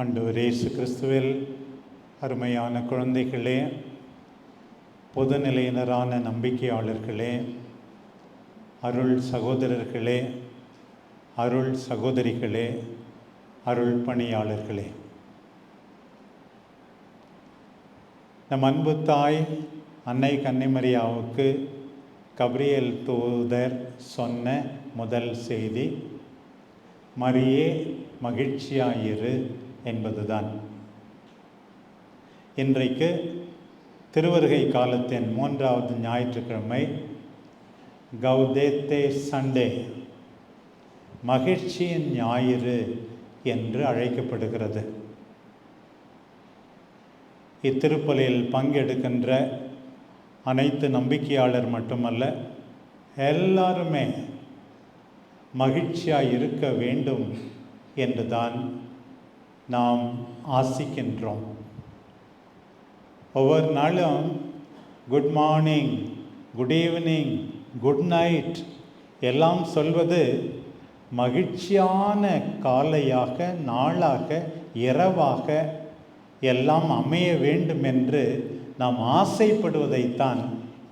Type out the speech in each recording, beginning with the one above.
ஆண்டவர் இயேசு கிறிஸ்துவில் அருமையான குழந்தைகளே பொதுநிலையினரான நம்பிக்கையாளர்களே அருள் சகோதரர்களே அருள் சகோதரிகளே அருள் பணியாளர்களே. நம் அன்பு தாய் அன்னை கன்னிமரியாவுக்கு கப்ரியேல் தூதர் சொன்ன முதல் செய்தி மரியே மகிழ்ச்சியாயிரு. என்பதுதான். இன்றைக்கு திருவருகை காலத்தின் மூன்றாவது ஞாயிற்றுக்கிழமை கௌதேத்தே சண்டே மகிழ்ச்சியின் ஞாயிறு என்று அழைக்கப்படுகிறது. இத்திருப்பலியில் பங்கெடுக்கின்ற அனைத்து நம்பிக்கையாளர் மட்டுமல்ல எல்லாருமே மகிழ்ச்சியாக இருக்க வேண்டும் என்றுதான் நாம் ஆசிக்கின்றோம். ஒவ்வொரு நாளும் good morning good evening good night எல்லாம் சொல்வது மகிழ்ச்சியான காலையாக நாளாக இரவாக எல்லாம் அமைய வேண்டும் என்று நாம் ஆசைப்படுவதைத்தான்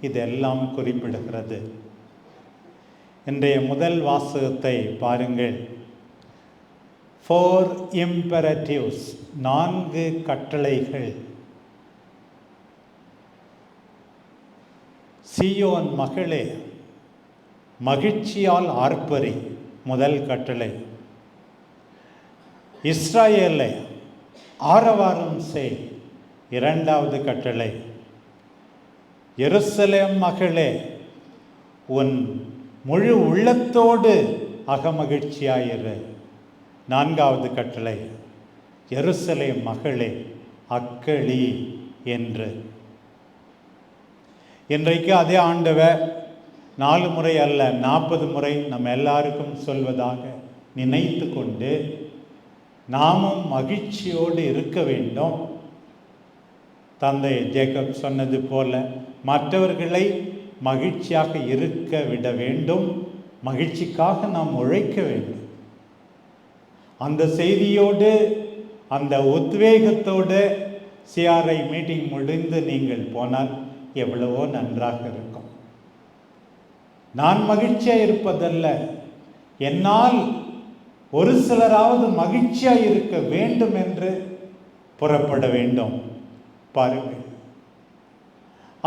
இதெல்லாம் குறிப்பிடுகிறது. இன்றைய முதல் வாசகத்தை பாருங்கள். ஃபோர் இம்பரட்டிவ்ஸ் நான்கு கட்டளைகள். சியோன் மகளே மகிழ்ச்சியால் ஆர்ப்பரி முதல் கட்டளை. இஸ்ராயேலை ஆரவாரம் செய் இரண்டாவது கட்டளை. எருசலேம் மகளே உன் முழு உள்ளத்தோடு அகமகிழ்ச்சியாயிரு. நான்காவது கட்டளை எருசலே மகளே அக்களி என்று. இன்றைக்கு அதே ஆண்டவர் நாலு முறை அல்ல நாற்பது முறை நம்ம எல்லாருக்கும் சொல்வதாக நினைத்து கொண்டு நாமும் மகிழ்ச்சியோடு இருக்க வேண்டும். தந்தை ஜேக்கப் சொன்னது போல மற்றவர்களை மகிழ்ச்சியாக இருக்க விட வேண்டும் மகிழ்ச்சிக்காக நாம் உழைக்க வேண்டும். அந்த செய்தியோடு அந்த உத்வேகத்தோடு சிஆர்ஐ மீட்டிங் முடிந்து நீங்கள் போனால் எவ்வளவோ நன்றாக இருக்கும். நான் மகிழ்ச்சியாக இருப்பதல்ல. என்னால் ஒரு சிலராவது மகிழ்ச்சியாக இருக்க வேண்டும் என்று புறப்பட வேண்டும். பாருங்கள்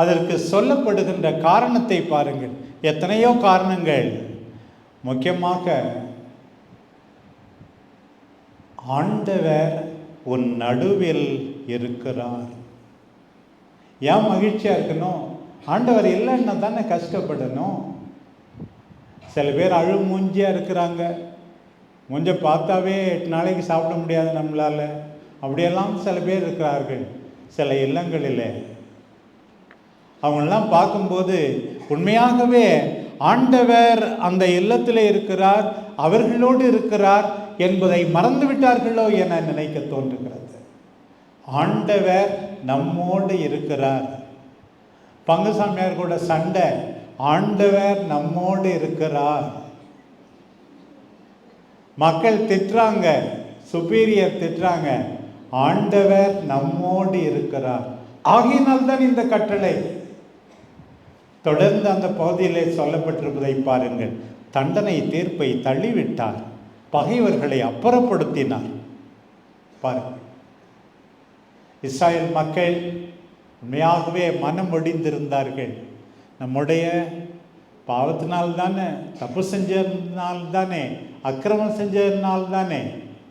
அதற்கு சொல்லப்படுகின்ற காரணத்தை பாருங்கள். எத்தனையோ காரணங்கள். முக்கியமாக ஆண்டவர் உன் நடுவில் இருக்கிறார். ஏன் மகிழ்ச்சியாக இருக்கணும்? ஆண்டவர் இல்லைன்னா தானே கஷ்டப்படணும். சில பேர் அழு மூஞ்சியாக இருக்கிறாங்க. மூஞ்ச பார்த்தாவே எட்டு நாளைக்கு சாப்பிட முடியாது நம்மளால். அப்படியெல்லாம் சில பேர் இருக்கிறார்கள். சில இல்லங்களில். அவங்களெல்லாம் பார்க்கும்போது உண்மையாகவே ஆண்டவர் அந்த இல்லத்தில் இருக்கிறார் அவர்களோடு இருக்கிறார் என்பதை மறந்து விட்டார்களோ என நினைக்க தோன்றுகிறது. ஆண்டவர் நம்மோடு இருக்கிறார். பங்குசாமியார் கூட சண்டை. ஆண்டவர் நம்மோடு இருக்கிறார். மக்கள் திட்டுறாங்க. சுப்பீரியர் திட்டுறாங்க. ஆண்டவர் நம்மோடு இருக்கிறார். ஆகியினால்தான் இந்த கட்டளை. தொடர்ந்து அந்த பகுதியிலே சொல்லப்பட்டிருப்பதை பாருங்கள். தண்டனை தீர்ப்பை தள்ளிவிட்டார். பகைவர்களை அப்புறப்படுத்தினார். பாருங்கள் இஸ்ராயல் மக்கள் உண்மையாகவே மனம் ஒடிந்திருந்தார்கள் நம்முடைய பாவத்தினால் தானே தப்பு செஞ்சதுனால் தானே அக்கிரமம் செஞ்சதுனால் தானே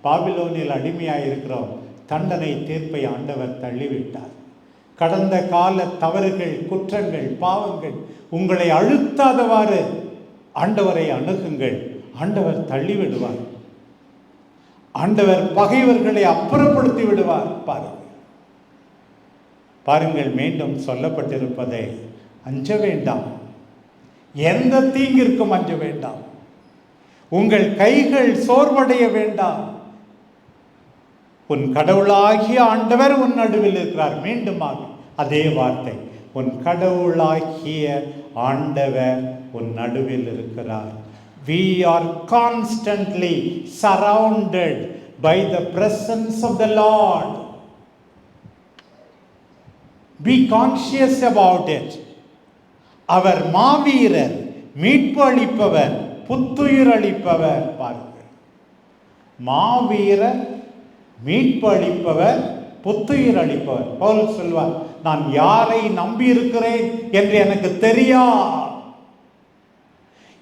பாபிலோனில் அடிமையாக இருக்கிறோம் தண்டனை தீர்ப்பை ஆண்டவர் தள்ளிவிட்டார். கடந்த கால தவறுகள் குற்றங்கள் பாவங்கள் உங்களை அழுத்தாதவாறு ஆண்டவரை அணுகுங்கள். ஆண்டவர் தள்ளி விடுவார் ஆண்டவர் பகைவர்களை அப்புறப்படுத்தி விடுவார் பாருங்கள். பாருங்கள் மீண்டும் சொல்லப்பட்டிருப்பதை அஞ்ச வேண்டாம். எந்த தீங்கிற்கும் அஞ்ச வேண்டாம். உங்கள் கைகள் சோர்வடைய வேண்டாம். உன் கடவுளாகிய ஆண்டவர் உன் நடுவில் இருக்கிறார். மீண்டுமாக அதே வார்த்தை. உன் கடவுளாகிய ஆண்டவர் உன் நடுவில் இருக்கிறார். We are constantly surrounded by the presence of the Lord. Be conscious about it. அவர் மாவீரர் மீட்பு அளிப்பவர் புத்துயிர் அளிப்பவர் பாருங்கள் மாவீரர் மீட்பு அளிப்பவர் புத்துயிர் அளிப்பவர் பவுல் சொல்வார் நான் யாரை நம்பி இருக்கிறேன் என்று எனக்கு தெரியாது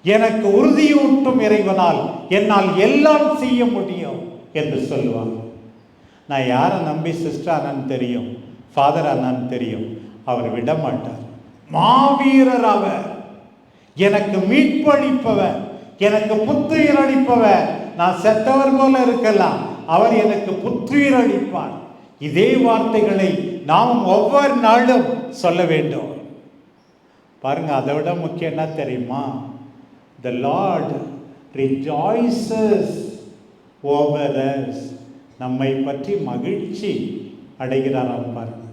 எனக்கு உறுதியூட்டும் இறைவனால் என்னால் எல்லாம் செய்ய முடியும் என்று சொல்லுவாங்க. நான் யாரை நம்பி சிஸ்டர் அண்ணன் தெரியும் ஃபாதர் அண்ணன் தெரியும் அவர் விட மாட்டார் மாவீரர் அவர். எனக்கு மீட்பு அளிப்பவர் எனக்கு புத்துயிர் அளிப்பவர். நான் செத்தவர் போல இருக்கலாம் அவர் எனக்கு புத்துயிர் அளிப்பார். இதே வார்த்தைகளை நாம் ஒவ்வொரு நாளும் சொல்ல வேண்டும். பாருங்க அதை விட முக்கியம் என்ன தெரியுமா? The Lord rejoices over us. நம்மை பற்றி மகிழ்ச்சி அடைகிறாராம் பாருங்க.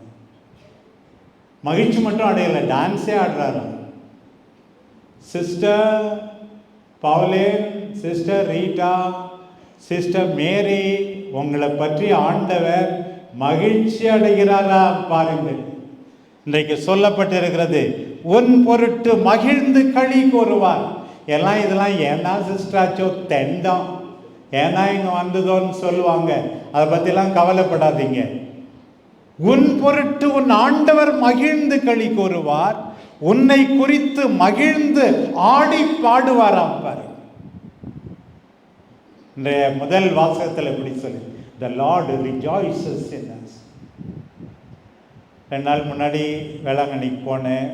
மகிழ்ச்சி மட்டும் அடையலை டான்ஸே ஆடுறாராம். Sister Pauline sister Rita sister Mary உங்களை பற்றி ஆண்டவர் மகிழ்ச்சி அடைகிறாரா பாருங்கள் இன்றைக்கு சொல்லப்பட்டிருக்கிறது உன் பொருட்டு மகிழ்ந்து களி கூறுவார். எல்லாம் இதெல்லாம் ஏன்னா சிஸ்டராச்சோ தெண்டம். ஏன்னா இங்கே வந்ததோன்னு சொல்லுவாங்க. அதை பற்றிலாம் கவலைப்படாதீங்க. உன் பொருட்டு உன் ஆண்டவர் மகிழ்ந்து களி கூறுவார். உன்னை குறித்து மகிழ்ந்து ஆடி பாடுவாராம் பாரு. இன்றைய முதல் வாசகத்தில் எப்படி சொல்லு? The lord rejoices in us ரெண்டு நாள் முன்னாடி வேளாங்கண்ணிக்கு போனேன்.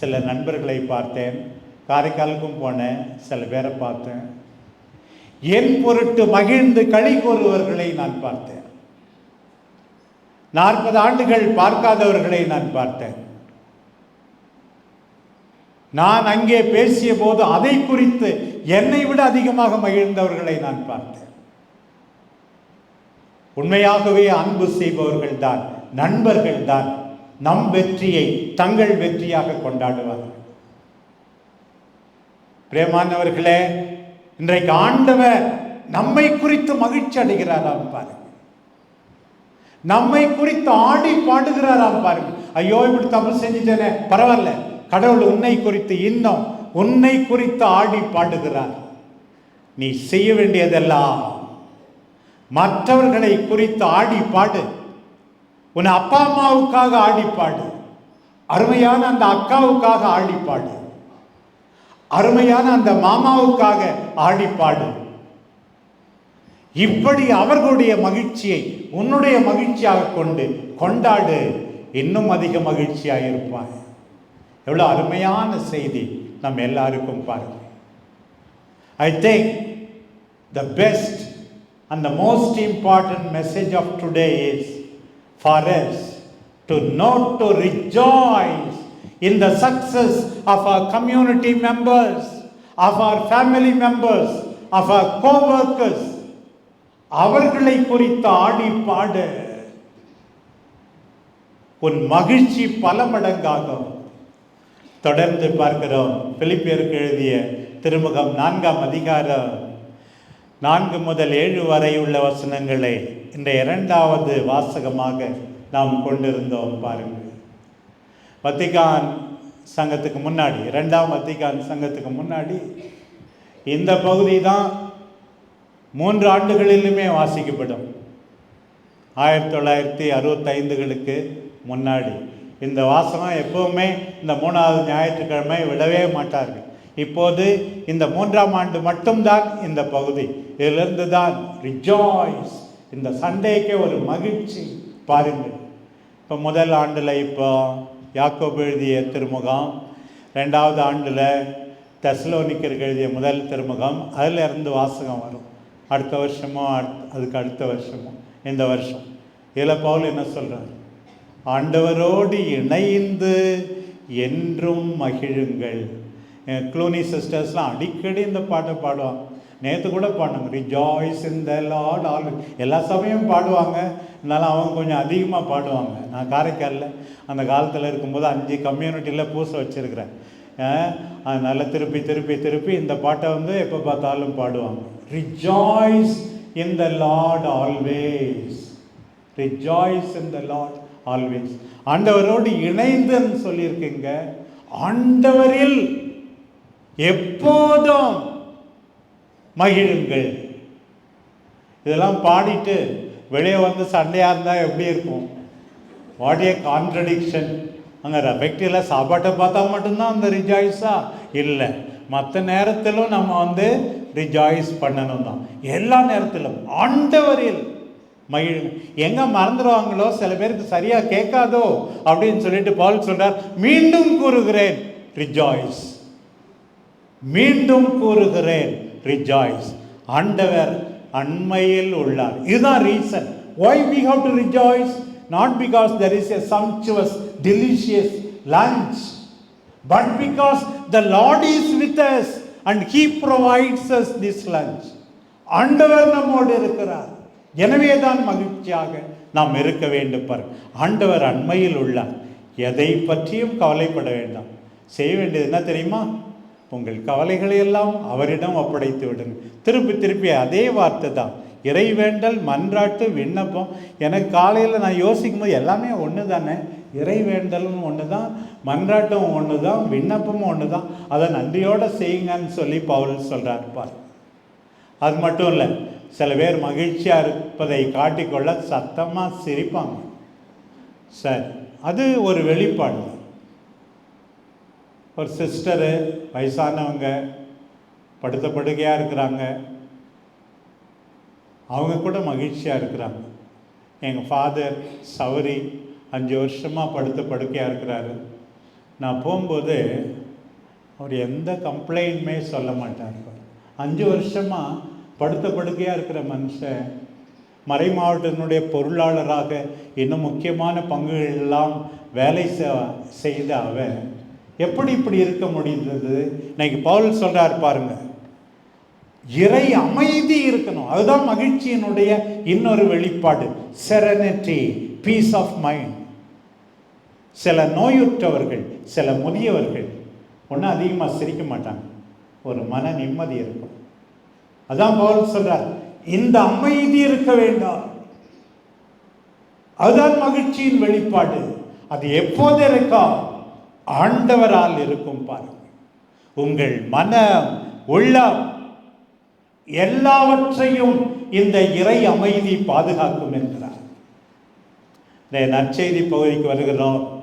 சில நண்பர்களை பார்த்தேன். காரைக்காலுக்கும் போனேன் சில பேரை பார்த்தேன். என் பொருட்டு மகிழ்ந்து களி கூறுவர்களை நான் பார்த்தேன். நாற்பது ஆண்டுகள் பார்க்காதவர்களை நான் பார்த்தேன். நான் அங்கே பேசிய போது அதை குறித்து என்னை விட அதிகமாக மகிழ்ந்தவர்களை நான் பார்த்தேன். உண்மையாகவே அன்பு செய்பவர்கள்தான் நண்பர்கள்தான் நம் வெற்றியை தங்கள் வெற்றியாக கொண்டாடுவார்கள். பிரேமானவர்களே இன்றைக்கு ஆண்டவர் நம்மை குறித்து மகிழ்ச்சி அடைகிறாராம் பாருங்க. நம்மை குறித்து ஆடி பாடுகிறாராம் பாருங்க. ஐயோ இப்படி தப்பு செஞ்சுட்டேனே. பரவாயில்ல. கடவுள் உன்னை குறித்து இன்னும் உன்னை குறித்து ஆடி பாடுகிறார். நீ செய்ய வேண்டியதெல்லாம் மற்றவர்களை குறித்து ஆடி பாடு. உன் அப்பா அம்மாவுக்காக ஆடி பாடு. அருமையான அந்த அக்காவுக்காக ஆடி பாடு. அருமையான அந்த மாமாவுக்காக ஆடிப்பாடு இப்படி அவர்களுடைய மகிழ்ச்சியை உன்னுடைய மகிழ்ச்சியாக கொண்டு கொண்டாடு. இன்னும் அதிக மகிழ்ச்சியாக இருப்பாய் எவ்வளோ அருமையான செய்தி நம்ம எல்லாருக்கும் பாருங்க. I think the best and the most important message of today is for us to note to rejoice in the success of our community members, of our family members, of our co-workers. அவர்களை குறித்து ஆடி பாட உன் மகிழ்ச்சி பல மடங்காகும். தொடர்ந்து பார்க்கிறோம். பிலிப்பியருக்கு எழுதிய திருமுகம் நான்காம் அதிகாரம் நான்கு முதல் ஏழு வரை உள்ள வசனங்களை இந்த இரண்டாவது வாசகமாக நாம் கொண்டிருந்தோம் பாருங்கள். வத்திகான் சங்கத்துக்கு முன்னாடி ரெண்டாம் வத்திகான் சங்கத்துக்கு முன்னாடி இந்த பகுதி தான் மூன்று ஆண்டுகளிலுமே வாசிக்கப்படும். ஆயிரத்தி தொள்ளாயிரத்தி அறுபத்தைந்துகளுக்கு முன்னாடி. இந்த வாசகம் எப்பவுமே இந்த மூணாவது ஞாயிற்றுக்கிழமை விடவே மாட்டார்கள். இப்போது இந்த மூன்றாம் ஆண்டு மட்டும்தான் இந்த பகுதி. இதிலிருந்து தான் ரிஜாய்ஸ் இந்த சண்டேக்கே ஒரு மகிழ்ச்சி பாருங்கள். இப்போ முதல் ஆண்டில் இப்போ யாக்கோபு எழுதிய திருமுகம் ரெண்டாவது ஆண்டில் தெசலோனிக்கருக்கு எழுதிய முதல் திருமுகம் அதில் இருந்து வாசகம் வரும். அடுத்த வருஷமும் அடுத்த அதுக்கு அடுத்த வருஷமும் இந்த வருஷம். இதில் பவுல் என்ன சொல்கிறார் ஆண்டவரோடு இணைந்து என்றும் மகிழுங்கள். க்ளூனி சிஸ்டர்ஸ்லாம் அடிக்கடி இந்த பாட்டை பாடுவாங்க. நேற்று கூட பாடினாங்க ரிஜாய்ஸ் இந்த லார்ட் ஆல் எல்லா சமயம் பாடுவாங்க. இருந்தாலும் அவங்க கொஞ்சம் அதிகமாக பாடுவாங்க. நான் காரைக்காலில் அந்த காலத்தில் இருக்கும்போது அஞ்சு கம்யூனிட்டியில் பூச வச்சுருக்கிறேன். அதனால் திருப்பி திருப்பி திருப்பி இந்த பாட்டை வந்து எப்போ பார்த்தாலும் பாடுவாங்க. Rejoice in the Lord always rejoice in the Lord always ஆண்டவரோடு இணைந்துன்னு சொல்லியிருக்கீங்க. ஆண்டவரில் எப்போதும் மகிழுங்கள். இதெல்லாம் பாடிட்டு வெளியே வந்து சண்டையாக இருந்தால் எப்படி இருக்கும் வாட் ஏ கான்ட்ரடிக்ஷன். அங்கே ரெஃபெக்டிவில் சாப்பாட்டை பார்த்தா மட்டும்தான் அந்த ரிஜாய்ஸா இல்லை. மற்ற நேரத்திலும் நம்ம வந்து ரிஜாய்ஸ் பண்ணணும் தான். எல்லா நேரத்திலும். ஆண்டவரில் மகிழ் எங்கே மறந்துடுவாங்களோ சில பேருக்கு சரியாக கேட்காதோ? அப்படின்னு சொல்லிட்டு பால் சொல்கிறார் மீண்டும் கூறுகிறேன் ரிஜாய்ஸ் மீண்டும் கூறுகிறேன் ரிஜாய்ஸ் ஆண்டவர் அண்மையில் உள்ளார். இதுதான் reason why we have to rejoice not because there is a sumptuous delicious lunch but because the Lord is with us and he provides us this lunch ஆண்டவர் நம்மோடு இருக்கிறார். எனவே தான் மகிழ்ச்சியாக நாம் இருக்க வேண்டும் பார். ஆண்டவர் அண்மையில் உள்ளார் எதை பற்றியும் கவலைப்பட வேண்டாம். செய்ய வேண்டியது என்ன தெரியுமா? உங்கள் கவலைகளை எல்லாம் அவரிடம் ஒப்படைத்து விடுங்க திருப்பி திருப்பி அதே வார்த்தை தான். இறைவேண்டல் மன்றாட்டு விண்ணப்பம். எனக்கு காலையில் நான் யோசிக்கும் போது எல்லாமே ஒன்று தானே இறைவேண்டலும் ஒன்று தான் மன்றாட்டும் ஒன்று தான் விண்ணப்பமும் ஒன்று தான் அதை நன்றியோடு செய்யுங்கன்னு சொல்லி பவுல் சொல்கிறார் பார். அது மட்டும் இல்லை சில பேர் மகிழ்ச்சியாக இருப்பதை காட்டிக்கொள்ள சத்தமாக சிரிப்பாங்க. சரி அது ஒரு வெளிப்பாடு. ஒரு சிஸ்டரு வயசானவங்க படுத்த படுக்கையாக இருக்கிறாங்க. அவங்க கூட மகிழ்ச்சியாக இருக்கிறாங்க. எங்கள் ஃபாதர் சௌரி அஞ்சு வருஷமாக படுத்த படுக்கையாக இருக்கிறாரு. நான் போகும்போது அவர் எந்த கம்ப்ளைண்ட்டுமே சொல்ல மாட்டார் அஞ்சு வருஷமாக படுத்த படுக்கையாக இருக்கிற மனுஷன் மறை மாவட்டத்தினுடைய பொருளாளராக இன்னும் முக்கியமான பங்குகள் எல்லாம் வேலை செய்த அவன் எப்படி இப்படி இருக்க முடிந்தது? இன்னைக்கு பவுல் சொல்கிறார் பாருங்கள் இறை அமைதி இருக்கணும். அதுதான் மகிழ்ச்சியினுடைய இன்னொரு வெளிப்பாடு. செரனிட்டி பீஸ் ஆஃப் மைண்ட் சில நோயுற்றவர்கள் சில முதியவர்கள் ஒன்றும் அதிகமாக சிரிக்க மாட்டாங்க. ஒரு மன நிம்மதி இருக்கும். அதான் பவுல் சொல்கிறார் இந்த அமைதி இருக்க வேண்டாம். அதுதான் மகிழ்ச்சியின் வெளிப்பாடு. அது எப்போது இருக்கா ஆண்டவரால் இருக்கும் பாருங்கள் உங்கள் மனம் உள்ளம் எல்லாவற்றையும் இந்த இறை அமைதி பாதுகாக்கும் என்கிறார். இந்த நற்செய்தி பகுதிக்கு வருகிறோம்.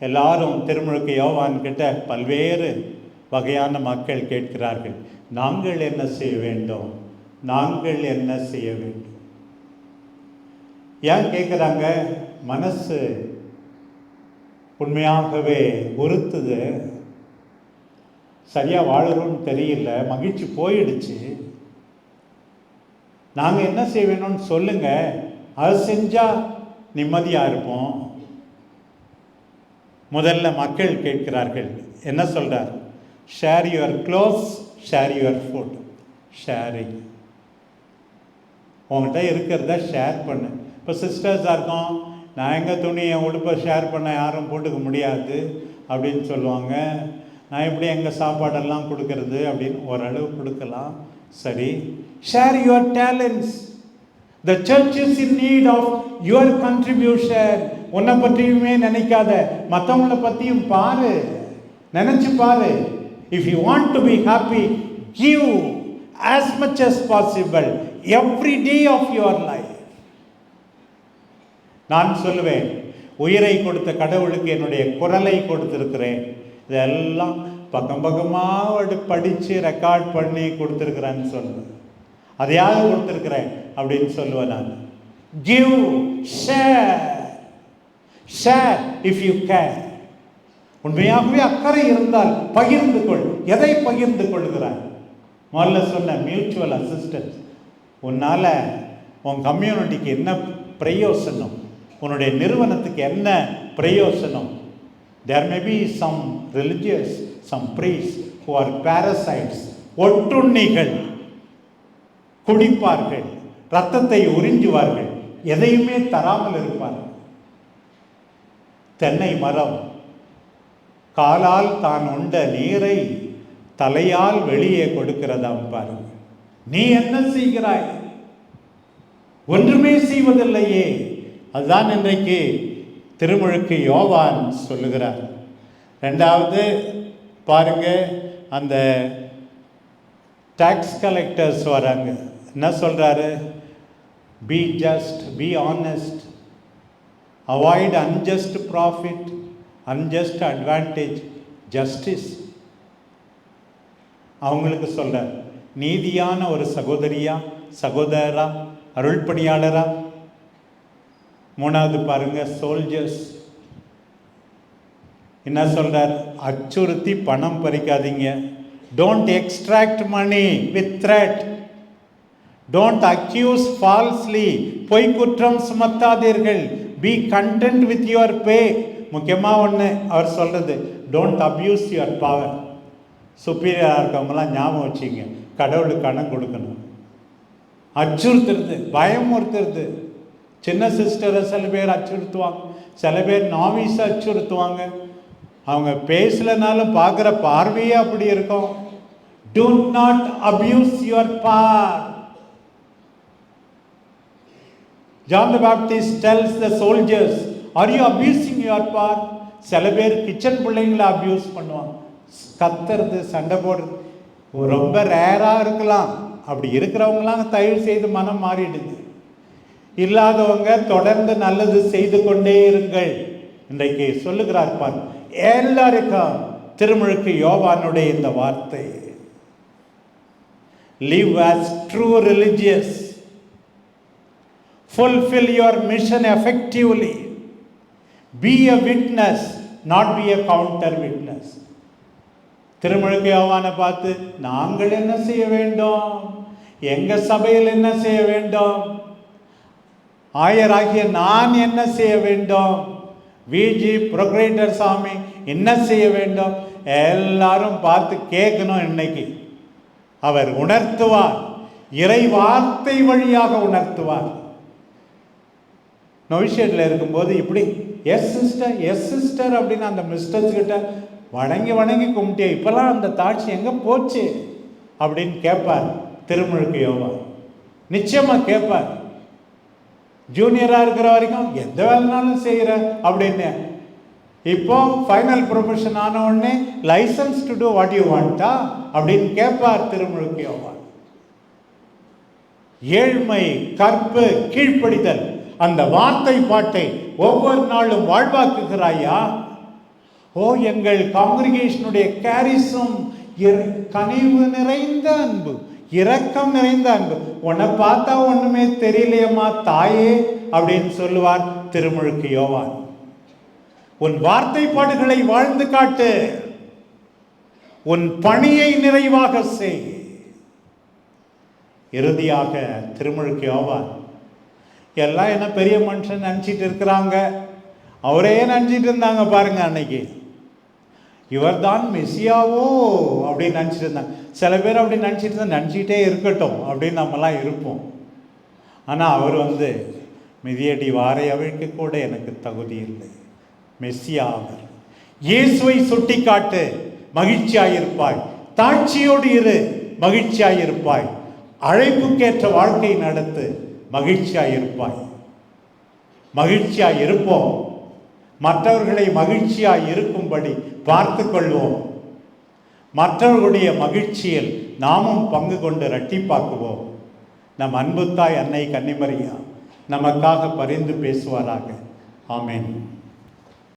எல்லாரும் திருமுழுக்கு யோவான் கிட்ட பல்வேறு வகையான மக்கள் கேட்கிறார்கள். நாங்கள் என்ன செய்ய வேண்டும்? நாங்கள் என்ன செய்ய வேண்டும்? ஏன் கேட்குறாங்க? மனசு உண்மையாகவே உறுத்துது. சரியாக வாழறோம்னு தெரியல மகிழ்ச்சி போயிடுச்சு. நாங்கள் என்ன செய்வேணும்னு சொல்லுங்கள் அது செஞ்சால் நிம்மதியாக இருப்போம். முதல்ல மக்கள் கேட்கிறார்கள் என்ன சொல்கிறார் share your clothes share your food sharing உங்கள்கிட்ட இருக்கிறத ஷேர் பண்ணு. இப்போ சிஸ்டர்ஸாக இருக்கோம். நான் எங்கள் துணி என் உடுப்பை ஷேர் பண்ண யாரும் போட்டுக்க முடியாது அப்படின்னு சொல்லுவாங்க. நான் எப்படி எங்கள் சாப்பாடெல்லாம் கொடுக்கறது அப்படின்னு ஓரளவு கொடுக்கலாம். சரி. Share your talents the church is in need of your contribution உன்னை பற்றியுமே நினைக்காத. மற்றவங்கள பற்றியும் பாரு. நினச்சி பாரு. If you want to be happy give as much as possible every day of your life நான் சொல்லுவேன். உயிரை கொடுத்த கடவுளுக்கு என்னுடைய குரலை கொடுத்திருக்கிறேன். இதெல்லாம் பக்கம் பக்கமாக படித்து ரெக்கார்ட் பண்ணி கொடுத்துருக்குறேன்னு சொல்லுவேன் அதையாவது கொடுத்துருக்குறேன் அப்படின்னு சொல்லுவேன் நான். Give share share if you care உண்மையாகவே அக்கறை இருந்தால் பகிர்ந்து கொள். எதை பகிர்ந்து கொள்கிறாய்? முதல்ல சொன்ன மியூச்சுவல் அசிஸ்டன்ஸ் உன்னால் உன் கம்யூனிட்டிக்கு என்ன பிரயோசனம்? உன்னுடைய நிறுவனத்துக்கு என்ன பிரயோசனம்? There may be some religious some priests who are parasites ஒட்டுண்ணிகள் குடிப்பார்கள் ரத்தத்தை உறிஞ்சுவார்கள் எதையுமே தராமல் இருப்பார்கள். தென்னை மரம் காலால் தான் உண்ட நீரை தலையால் வெளியே கொடுக்கிறதாம் பாருங்க. நீ என்ன செய்கிறாய்? ஒன்றுமே செய்வதில்லையே. அதுதான் இன்றைக்கு திருமுழுக்கு யோவான் சொல்லுகிறார். ரெண்டாவது பாருங்க அந்த டாக்ஸ் கலெக்டர்ஸ் வராங்க. என்ன சொல்கிறாரு be just be honest avoid unjust profit unjust advantage justice அவங்களுக்கு சொல்கிறார் நீதியான ஒரு சகோதரியா சகோதரரா அருள்பணியாளரா மூணாவது பாருங்க சோல்ஜர்ஸ் என்ன சொல்றார்? அச்சுறுத்தி பணம் பறிக்காதீங்க. Don't extract money with threat don't accuse falsely பொய் குற்றம் சுமத்தாதீர்கள். Be content with your pay முக்கியமாக ஒன்று அவர் சொல்றது டோன்ட் அப்யூஸ் யுவர் பவர் சுப்பீரியராக இருக்கவங்களாம் ஞாபகம் வச்சுங்க கடவுளுக்கு கணம் கொடுக்கணும். அச்சுறுத்துறது பயமுறுத்துறது. சின்ன சிஸ்டரை சில பேர் அச்சுறுத்துவாங்க சில பேர் நாவிஸை அச்சுறுத்துவாங்க. அவங்க பேசலனாலும் பார்க்குற பார்வையே அப்படி இருக்கும். Do not abuse your power John the tells the the are you abusing your your சில பேர் கிச்சன் பிள்ளைங்களை அப்யூஸ் பண்ணுவாங்க. கத்துறது சண்டை போடுறது. ரொம்ப ரேராக இருக்கலாம். அப்படி இருக்கிறவங்களாம் தயவு செய்து மனம் மாறிடுது. இல்லாதவங்க தொடர்ந்து நல்லது செய்து கொண்டே இருங்கள். இன்றைக்கு சொல்லுகிறார் பார் எல்லாருக்கும் திருமுழுக்கு யோவானுடைய இந்த வார்த்தை. Live as true religious fulfil your mission effectively be a witness not be a counter witness திருமுழுக்கு யோவானை பார்த்து நாங்கள் என்ன செய்ய வேண்டும்? எங்க சபையில் என்ன செய்ய வேண்டும்? ஆயராகிய நான் என்ன செய்ய வேண்டும்? விஜி புரோக்ரேட்டர் சாமி என்ன செய்ய வேண்டும்? எல்லாரும் பார்த்து கேட்கணும் இன்னைக்கு. அவர் உணர்த்துவார். இறை வார்த்தை வழியாக உணர்த்துவார். நொவிஷேட்டில் இருக்கும்போது இப்படி எஸ் சிஸ்டர் எஸ் சிஸ்டர் அப்படின்னு அந்த மிஸ்டர்ஸ் கிட்ட வணங்கி வணங்கி கும்பிட்டே இப்போல்லாம் அந்த தாட்சி எங்கே போச்சு? அப்படின்னு கேட்பார் திருமுழுக்கு யோவா. நிச்சயமாக கேட்பார். ஜூனியராக இருக்கிற வரைக்கும் எந்த வேலைனாலும் செய்கிற அப்படின்னு. இப்போ ஃபைனல் ப்ரொஃபஷன் ஆன உடனே license to do what you wanna அப்படின்னு கேட்பார் திருமுழுக்கியவான் ஏழ்மை கற்பு கீழ்ப்படிதல் அந்த வார்த்தை பாட்டை ஒவ்வொரு நாளும் வாழ்வாக்குகிறாயா? ஓ எங்கள் காங்கிரிகேஷனுடைய கேரிசம் கனிவு நிறைந்த அன்பு இரக்கம் நிறைந்த அன்பு. உன்னை பார்த்தா ஒண்ணுமே தெரியலையம்மா தாயே அப்படின்னு சொல்லுவார் திருமுழுக்கு யோவான். உன் வார்த்தைப்பாடுகளை வாழ்ந்து காட்டு. உன் பணியை நிறைவாக செய். இறுதியாக திருமுழுக்கு யோவான். எல்லாம் என்ன பெரிய மனுஷன் நினச்சிட்டு இருக்கிறாங்க? அவரே நினச்சிட்டு இருந்தாங்க பாருங்க அன்னைக்கு. இவர் தான் மெஸ்ஸியாவோ அப்படின்னு நினச்சிட்டு இருந்தாங்க சில பேர் அப்படி நினச்சிட்டு இருந்தா நினச்சிட்டே இருக்கட்டும் அப்படின்னு நம்மலாம் இருப்போம். ஆனால் அவர் வந்து மிதியடி வாரை அவிழ்க்க கூட எனக்கு தகுதி இல்லை. மெஸ்ஸியா அவர். இயேசுவை சுட்டி காட்டு மகிழ்ச்சியாயிருப்பாய். தாட்சியோடு இரு மகிழ்ச்சியாயிருப்பாய். அழைப்புக்கேற்ற வாழ்க்கை நடத்து மகிழ்ச்சியாயிருப்பாய். மகிழ்ச்சியாக இருப்போம் மற்றவர்களை மகிழ்ச்சியாய் இருக்கும்படி பார்த்து கொள்வோம் மற்றவர்களுடைய மகிழ்ச்சியில் நாமும் பங்கு கொண்டு ரட்டிப்பாக்குவோம் நம் அன்புத்தாய் அன்னை கன்னிமரியா நமக்காக பரிந்து பேசுவாராக. ஆமேன்.